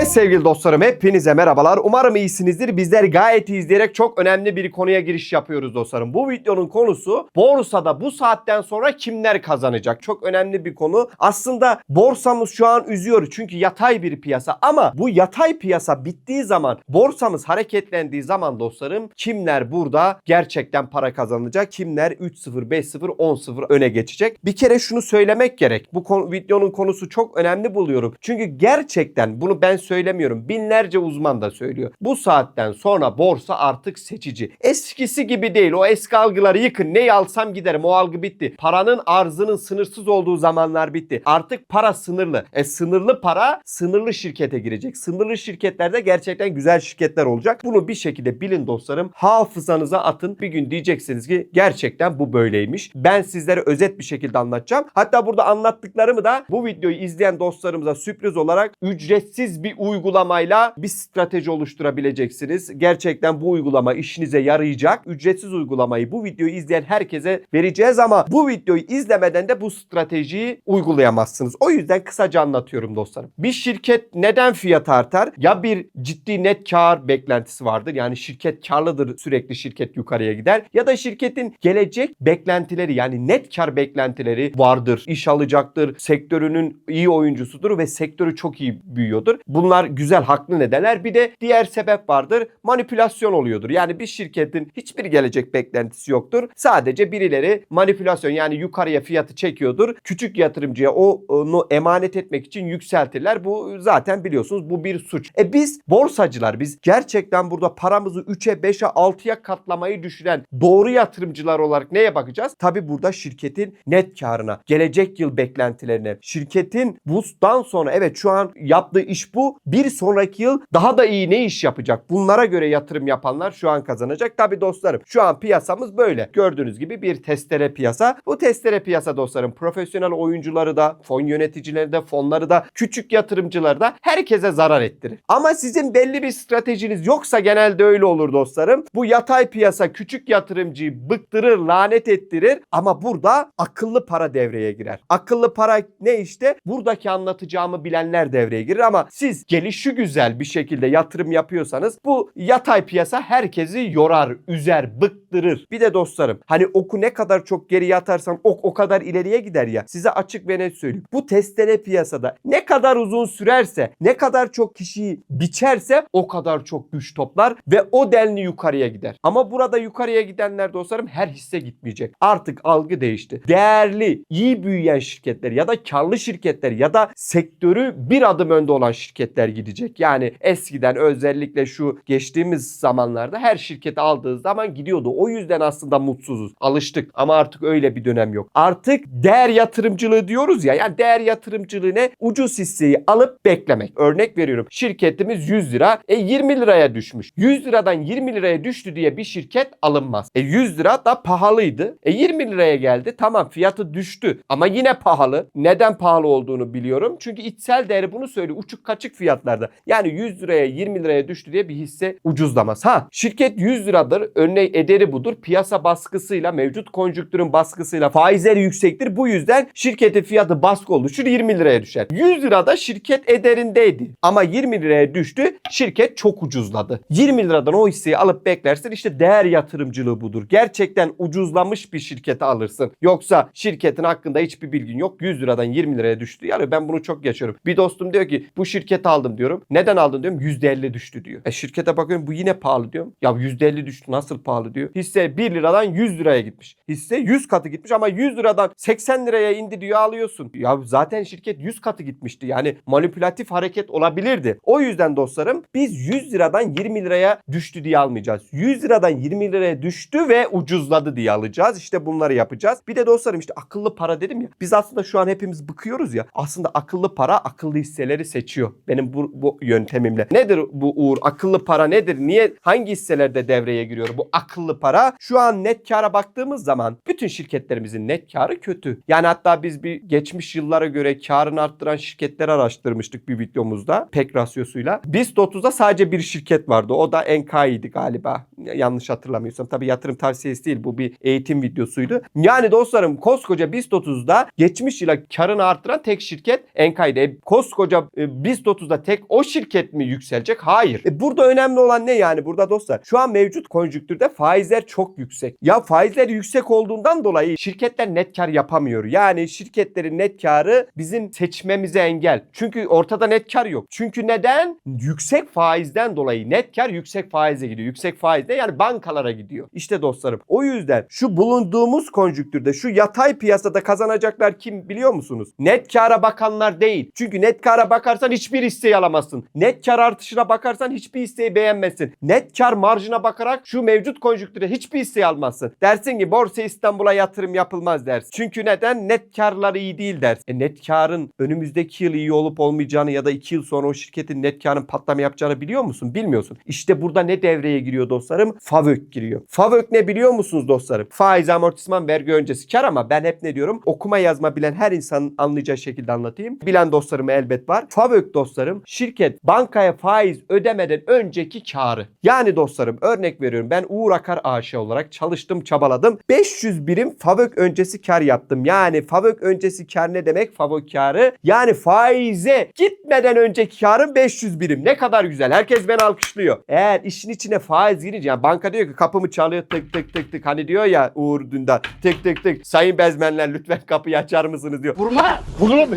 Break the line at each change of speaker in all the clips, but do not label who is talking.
Evet sevgili dostlarım hepinize merhabalar. Umarım iyisinizdir. Bizler gayet iyi izleyerek çok önemli bir konuya giriş yapıyoruz dostlarım. Bu videonun konusu borsada bu saatten sonra kimler kazanacak? Çok önemli bir konu. Aslında borsamız şu an üzüyor çünkü yatay bir piyasa ama bu yatay piyasa bittiği zaman borsamız hareketlendiği zaman dostlarım kimler burada gerçekten para kazanacak? Kimler 3-0, 5-0, 10-0 öne geçecek? Bir kere şunu söylemek gerek. Bu konu, videonun konusu çok önemli buluyorum. Çünkü gerçekten bunu ben söylemiyorum. Binlerce uzman da söylüyor. Bu saatten sonra borsa artık seçici. Eskisi gibi değil. O eski algıları yıkın. Neyi alsam giderim. O algı bitti. Paranın arzının sınırsız olduğu zamanlar bitti. Artık para sınırlı. E sınırlı para sınırlı şirkete girecek. Sınırlı şirketlerde gerçekten güzel şirketler olacak. Bunu bir şekilde bilin dostlarım. Hafızanıza atın. Bir gün diyeceksiniz ki gerçekten bu böyleymiş. Ben sizlere özet bir şekilde anlatacağım. Hatta burada anlattıklarımı da bu videoyu izleyen dostlarımıza sürpriz olarak ücretsiz bir uygulamayla bir strateji oluşturabileceksiniz. Gerçekten bu uygulama işinize yarayacak. Ücretsiz uygulamayı bu videoyu izleyen herkese vereceğiz ama bu videoyu izlemeden de bu stratejiyi uygulayamazsınız. O yüzden kısaca anlatıyorum dostlarım. Bir şirket neden fiyat artar? Ya bir ciddi net kar beklentisi vardır. Yani şirket karlıdır sürekli şirket yukarıya gider. Ya da şirketin gelecek beklentileri yani net kar beklentileri vardır. İş alacaktır. Sektörünün iyi oyuncusudur ve sektörü çok iyi büyüyordur. Bunlar güzel haklı nedenler. Bir de diğer sebep vardır. Manipülasyon oluyordur. Yani bir şirketin hiçbir gelecek beklentisi yoktur. Sadece birileri manipülasyon yani yukarıya fiyatı çekiyordur. Küçük yatırımcıya onu emanet etmek için yükseltirler. Bu zaten biliyorsunuz bu bir suç. E biz borsacılar biz gerçekten burada paramızı 3'e 5'e 6'ya katlamayı düşünen doğru yatırımcılar olarak neye bakacağız? Tabi burada şirketin net karına, gelecek yıl beklentilerine, şirketin bundan sonra evet şu an yaptığı iş bu. Bir sonraki yıl daha da iyi ne iş yapacak? Bunlara göre yatırım yapanlar şu an kazanacak. Tabi dostlarım şu an piyasamız böyle. Gördüğünüz gibi bir testere piyasa. Bu testere piyasa dostlarım profesyonel oyuncuları da, fon yöneticileri de, fonları da, küçük yatırımcıları da herkese zarar ettirir. Ama sizin belli bir stratejiniz yoksa genelde öyle olur dostlarım. Bu yatay piyasa küçük yatırımcıyı bıktırır, lanet ettirir ama burada akıllı para devreye girer. Akıllı para ne işte? Buradaki anlatacağımı bilenler devreye girer ama siz gelişi güzel bir şekilde yatırım yapıyorsanız bu yatay piyasa herkesi yorar, üzer, bıktırır. Bir de dostlarım hani oku ne kadar çok geri atarsan ok o kadar ileriye gider ya. Size açık ve net söyleyeyim. Bu testere piyasada ne kadar uzun sürerse, ne kadar çok kişiyi biçerse o kadar çok güç toplar ve o denli yukarıya gider. Ama burada yukarıya gidenler dostlarım her hisse gitmeyecek. Artık algı değişti. Değerli, iyi büyüyen şirketler ya da karlı şirketler ya da sektörü bir adım önde olan şirketler gidecek. Yani eskiden özellikle şu geçtiğimiz zamanlarda her şirketi aldığı zaman gidiyordu. O yüzden aslında mutsuzuz. Alıştık ama artık öyle bir dönem yok. Artık değer yatırımcılığı diyoruz ya. Yani değer yatırımcılığı ne? Ucuz hisseyi alıp beklemek. Örnek veriyorum. Şirketimiz 100 lira. E 20 liraya düşmüş. 100 liradan 20 liraya düştü diye bir şirket alınmaz. E 100 lira da pahalıydı. E 20 liraya geldi. Tamam fiyatı düştü ama yine pahalı. Neden pahalı olduğunu biliyorum. Çünkü içsel değeri bunu söylüyor. Uçuk kaçık fiyatlarda. Yani 100 liraya 20 liraya düştü diye bir hisse ucuzlamaz. Ha şirket 100 liradır. Örneğin ederi budur. Piyasa baskısıyla mevcut konjüktürün baskısıyla faizleri yüksektir. Bu yüzden şirketin fiyatı baskı oluşur 20 liraya düşer. 100 lirada şirket ederindeydi. Ama 20 liraya düştü. Şirket çok ucuzladı. 20 liradan o hisseyi alıp beklersin. İşte değer yatırımcılığı budur. Gerçekten ucuzlamış bir şirketi alırsın. Yoksa şirketin hakkında hiçbir bilgin yok. 100 liradan 20 liraya düştü. Yani ben bunu çok yaşıyorum. Bir dostum diyor ki bu şirketi aldım diyorum. Neden aldın diyorum. %50 düştü diyor. E şirkete bakıyorum bu yine pahalı diyorum. Ya %50 düştü nasıl pahalı diyor. Hisse 1 liradan 100 liraya gitmiş. Hisse 100 katı gitmiş ama 100 liradan 80 liraya indi diyor alıyorsun. Ya zaten şirket 100 katı gitmişti. Yani manipülatif hareket olabilirdi. O yüzden dostlarım biz 100 liradan 20 liraya düştü diye almayacağız. 100 liradan 20 liraya düştü ve ucuzladı diye alacağız. İşte bunları yapacağız. Bir de dostlarım işte akıllı para dedim ya. Biz aslında şu an hepimiz bıkıyoruz ya. Aslında akıllı para akıllı hisseleri seçiyor. Benim bu, bu yöntemimle. Nedir bu Uğur? Akıllı para nedir? Niye hangi hisselerde devreye giriyor bu akıllı para? Para. Şu an net kara baktığımız zaman bütün şirketlerimizin net karı kötü. Yani hatta biz bir geçmiş yıllara göre karını arttıran şirketleri araştırmıştık bir videomuzda pek rasyosuyla. BIST 30'da sadece bir şirket vardı. O da NK'ydi galiba. Yanlış hatırlamıyorsam. Tabii yatırım tavsiyesi değil. Bu bir eğitim videosuydu. Yani dostlarım koskoca BIST 30'da geçmiş yıla karını arttıran tek şirket NK'ydı. E, koskoca e, BIST 30'da tek o şirket mi yükselecek? Hayır. E, burada önemli olan ne yani burada dostlar? Şu an mevcut konjüktürde faizler çok yüksek. Ya faizler yüksek olduğundan dolayı şirketler net kar yapamıyor. Yani şirketlerin net karı bizim seçmemize engel. Çünkü ortada net kar yok. Çünkü neden? Yüksek faizden dolayı net kar yüksek faize gidiyor. Yüksek faizde yani bankalara gidiyor. İşte dostlarım o yüzden şu bulunduğumuz konjüktürde şu yatay piyasada kazanacaklar kim biliyor musunuz? Net kara bakanlar değil. Çünkü net kara bakarsan hiçbir hisseyi alamazsın. Net kar artışına bakarsan hiçbir hisseyi beğenmezsin. Net kar marjına bakarak şu mevcut konjüktüre hiçbir hisseyi almazsın. Dersin ki Borsa İstanbul'a yatırım yapılmaz dersin. Çünkü neden? Net karları iyi değil dersin. E net karın önümüzdeki yıl iyi olup olmayacağını ya da 2 yıl sonra o şirketin net karın patlama yapacağını biliyor musun? Bilmiyorsun. İşte burada ne devreye giriyor dostlarım? FAVÖK giriyor. FAVÖK ne biliyor musunuz dostlarım? Faiz, amortisman, vergi öncesi kar ama ben hep ne diyorum? Okuma yazma bilen her insanın anlayacağı şekilde anlatayım. Bilen dostlarım elbet var. FAVÖK dostlarım şirket bankaya faiz ödemeden önceki karı. Yani dostlarım örnek veriyorum ben Uğur Akar AŞ olarak çalıştım çabaladım. 500 birim FAVÖK öncesi kar yaptım. Yani FAVÖK öncesi kar ne demek? FAVÖK karı yani faize gitmeden önceki karım 500 birim. Ne kadar güzel. Herkes beni alkışlıyor. Eğer işin içine faiz girince yani banka diyor ki kapımı çalıyor tık tık tık tık. Hani diyor ya Uğur Dündar tık tık tık. Sayın bezmenler lütfen kapıyı açar mısınız diyor.
Vurma. Vururum.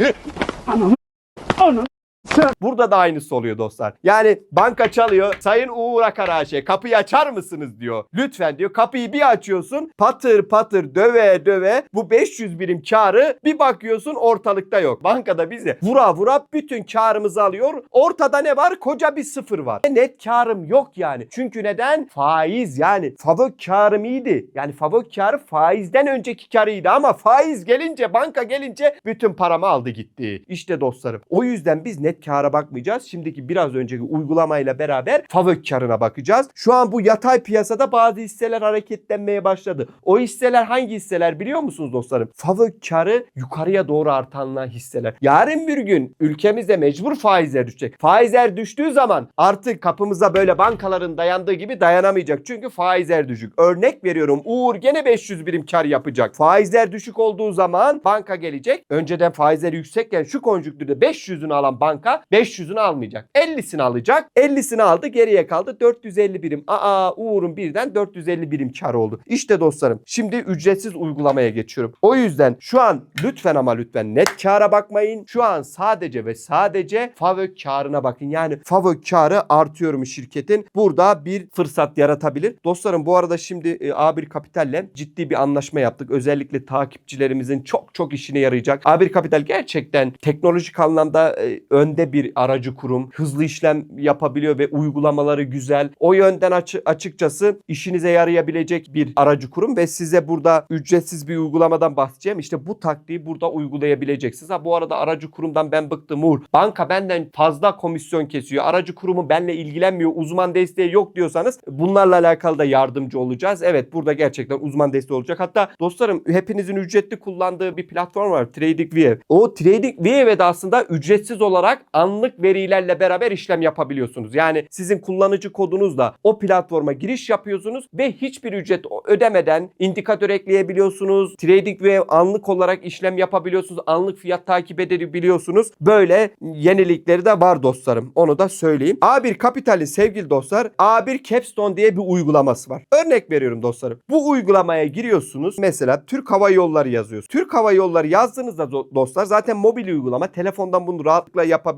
Anam. Anam.
Burada da aynısı oluyor dostlar. Yani banka çalıyor. Sayın Uğur Akar kapıyı açar mısınız diyor. Lütfen diyor. Kapıyı bir açıyorsun. Patır patır döve döve bu 500 birim karı bir bakıyorsun ortalıkta yok. Bankada bize vura vura bütün karımızı alıyor. Ortada ne var? Koca bir sıfır var. E, Net karım yok yani. Çünkü neden? Faiz yani. Favök karım iyiydi. Yani favök karı faizden önceki karıydı ama faiz gelince banka gelince bütün paramı aldı gitti. İşte dostlarım. O yüzden biz net kâra bakmayacağız. Şimdiki biraz önceki uygulamayla beraber favök karına bakacağız. Şu an bu yatay piyasada bazı hisseler hareketlenmeye başladı. O hisseler hangi hisseler biliyor musunuz dostlarım? Favök karı yukarıya doğru artanlar hisseler. Yarın bir gün ülkemizde mecbur faizler düşecek. Faizler düştüğü zaman artık kapımıza böyle bankaların dayandığı gibi dayanamayacak. Çünkü faizler düşük. Örnek veriyorum Uğur gene 500 birim kar yapacak. Faizler düşük olduğu zaman banka gelecek. Önceden faizleri yüksekken şu konjüktürde 500'ünü alan banka 500'ünü almayacak. 50'sini alacak. 50'sini aldı geriye kaldı 450 birim. Aa Uğur'un birden 450 birim kar oldu. İşte dostlarım şimdi ücretsiz uygulamaya geçiyorum. O yüzden şu an lütfen ama lütfen net kâra bakmayın. Şu an sadece ve sadece favök karına bakın. Yani favök karı artıyor mu şirketin? Burada bir fırsat yaratabilir. Dostlarım bu arada şimdi e, A1 Kapital'le ciddi bir anlaşma yaptık. Özellikle takipçilerimizin çok çok işine yarayacak. A1 Kapital gerçekten teknolojik anlamda e, önde bir aracı kurum. Hızlı işlem yapabiliyor ve uygulamaları güzel. O yönden açı- açıkçası işinize yarayabilecek bir aracı kurum ve size burada ücretsiz bir uygulamadan bahsedeceğim. İşte bu taktiği burada uygulayabileceksiniz. Ha bu arada aracı kurumdan ben bıktım Uğur. Banka benden fazla komisyon kesiyor. Aracı kurumu benimle ilgilenmiyor. Uzman desteği yok diyorsanız bunlarla alakalı da yardımcı olacağız. Evet burada gerçekten uzman desteği olacak. Hatta dostlarım hepinizin ücretli kullandığı bir platform var. TradingView. O TradingView'e de aslında ücretsiz olarak anlık verilerle beraber işlem yapabiliyorsunuz. Yani sizin kullanıcı kodunuzla o platforma giriş yapıyorsunuz ve hiçbir ücret ödemeden indikatör ekleyebiliyorsunuz. TradingView anlık olarak işlem yapabiliyorsunuz. Anlık fiyat takip edebiliyorsunuz. Böyle yenilikleri de var dostlarım. Onu da söyleyeyim. A1 Kapital'in sevgili dostlar A1 Capstone diye bir uygulaması var. Örnek veriyorum dostlarım. Bu uygulamaya giriyorsunuz. Mesela Türk Hava Yolları yazıyorsunuz. Türk Hava Yolları yazdığınızda do- dostlar zaten mobil uygulama. Telefondan bunu rahatlıkla yapabiliyorsunuz.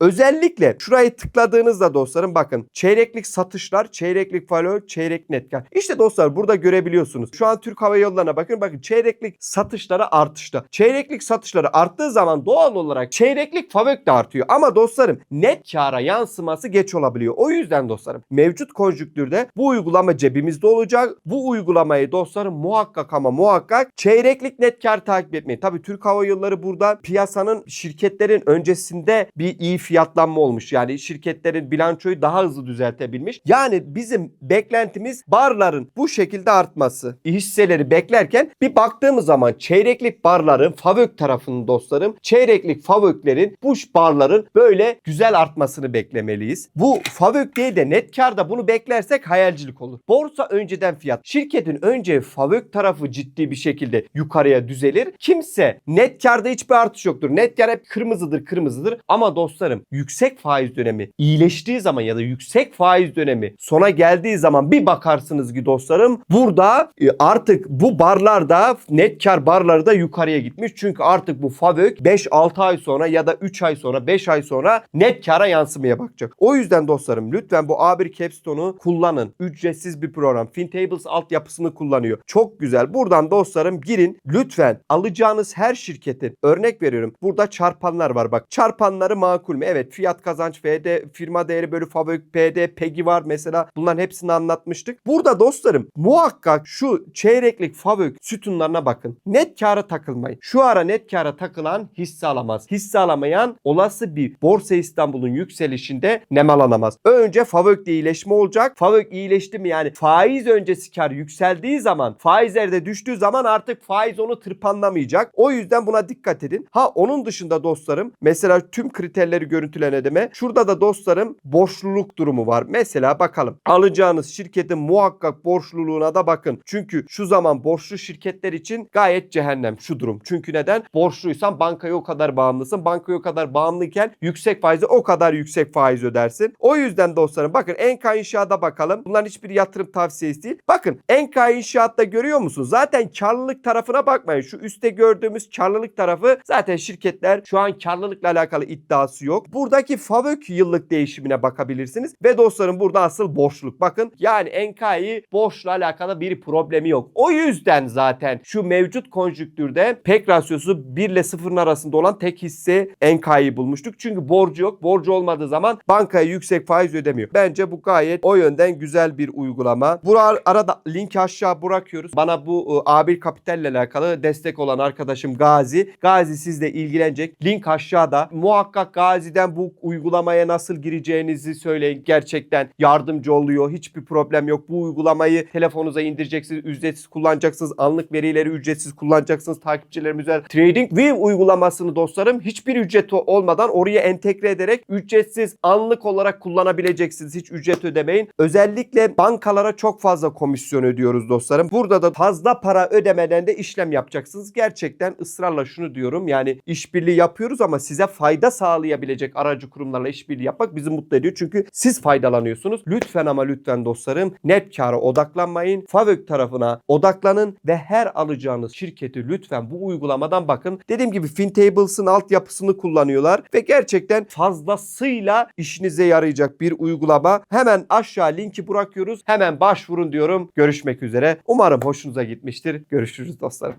Özellikle şurayı tıkladığınızda dostlarım bakın çeyreklik satışlar, çeyreklik falo, çeyrek net kar. İşte dostlar burada görebiliyorsunuz. Şu an Türk Hava Yolları'na bakın bakın çeyreklik satışları artışta. Çeyreklik satışları arttığı zaman doğal olarak çeyreklik favök de artıyor. Ama dostlarım net kara yansıması geç olabiliyor. O yüzden dostlarım mevcut konjüktürde bu uygulama cebimizde olacak. Bu uygulamayı dostlarım muhakkak ama muhakkak çeyreklik net kar takip etmeyin. Tabii Türk Hava Yolları burada piyasanın şirketlerin öncesinde bir iyi fiyatlanma olmuş. Yani şirketlerin bilançoyu daha hızlı düzeltebilmiş. Yani bizim beklentimiz barların bu şekilde artması. Hisseleri beklerken bir baktığımız zaman çeyreklik barların Favök tarafının dostlarım çeyreklik Favöklerin bu barların böyle güzel artmasını beklemeliyiz. Bu Favök diye de net karda bunu beklersek hayalcilik olur. Borsa önceden fiyat. Şirketin önce Favök tarafı ciddi bir şekilde yukarıya düzelir. Kimse net karda hiçbir artış yoktur. Net kar hep kırmızıdır kırmızıdır. Ama dostlarım yüksek faiz dönemi iyileştiği zaman ya da yüksek faiz dönemi sona geldiği zaman bir bakarsınız ki dostlarım burada e, artık bu barlarda net kar barları da yukarıya gitmiş. Çünkü artık bu Favök 5-6 ay sonra ya da 3 ay sonra 5 ay sonra net kara yansımaya bakacak. O yüzden dostlarım lütfen bu A1 Capstone'u kullanın. Ücretsiz bir program. FinTables altyapısını kullanıyor. Çok güzel. Buradan dostlarım girin. Lütfen alacağınız her şirketin örnek veriyorum. Burada çarpanlar var bak. Çarpanları makul mü? Evet fiyat kazanç FD firma değeri bölü Favök PD PEGI var mesela. Bunların hepsini anlatmıştık. Burada dostlarım muhakkak şu çeyreklik Favök sütunlarına bakın. Net kâra takılmayın. Şu ara net kâra takılan hisse alamaz. Hisse alamayan olası bir Borsa İstanbul'un yükselişinde nemalanamaz. Önce Favök'te iyileşme olacak. Favök iyileşti mi yani faiz öncesi kar yükseldiği zaman faizler de düştüğü zaman artık faiz onu tırpanlamayacak. O yüzden buna dikkat edin. Ha onun dışında dostlarım mesela tüm kriterleri görüntülen ödeme. Şurada da dostlarım borçluluk durumu var. Mesela bakalım alacağınız şirketin muhakkak borçluluğuna da bakın. Çünkü şu zaman borçlu şirketler için gayet cehennem şu durum. Çünkü neden? Borçluysan bankaya o kadar bağımlısın. Bankaya o kadar bağımlıyken yüksek faize o kadar yüksek faiz ödersin. O yüzden dostlarım bakın Enka İnşaat'a bakalım. Bunların hiçbir yatırım tavsiyesi değil. Bakın Enka İnşaat'ta görüyor musun? Zaten karlılık tarafına bakmayın. Şu üstte gördüğümüz karlılık tarafı zaten şirketler şu an karlılıkla alakalı iddiası yok. Buradaki Favök yıllık değişimine bakabilirsiniz. Ve dostlarım burada asıl borçluluk. Bakın yani Enka'yı borçla alakalı bir problemi yok. O yüzden zaten şu mevcut konjüktürde pek rasyosu 1 ile 0'ın arasında olan tek hisse Enka'yı bulmuştuk. Çünkü borcu yok. Borcu olmadığı zaman bankaya yüksek faiz ödemiyor. Bence bu gayet o yönden güzel bir uygulama. Burada arada link aşağı bırakıyoruz. Bana bu e, A1 Kapital ile alakalı destek olan arkadaşım Gazi. Gazi sizle ilgilenecek. Link aşağıda. Muhakkak Gazi'den bu uygulamaya nasıl gireceğinizi söyleyin. Gerçekten yardımcı oluyor. Hiçbir problem yok. Bu uygulamayı telefonunuza indireceksiniz. Ücretsiz kullanacaksınız. Anlık verileri ücretsiz kullanacaksınız. Takipçilerimiz üzerinde. TradingView uygulamasını dostlarım hiçbir ücreti olmadan oraya entegre ederek ücretsiz anlık olarak kullanabileceksiniz. Hiç ücret ödemeyin. Özellikle bankalara çok fazla komisyon ödüyoruz dostlarım. Burada da fazla para ödemeden de işlem yapacaksınız. Gerçekten ısrarla şunu diyorum. Yani işbirliği yapıyoruz ama size fayda sağlayabilecek aracı kurumlarla işbirliği yapmak bizi mutlu ediyor. Çünkü siz faydalanıyorsunuz. Lütfen ama lütfen dostlarım net kâra odaklanmayın. Favök tarafına odaklanın ve her alacağınız şirketi lütfen bu uygulamadan bakın. Dediğim gibi FinTables'ın altyapısını kullanıyorlar ve gerçekten fazlasıyla işinize yarayacak bir uygulama. Hemen aşağı linki bırakıyoruz. Hemen başvurun diyorum. Görüşmek üzere. Umarım hoşunuza gitmiştir. Görüşürüz dostlarım.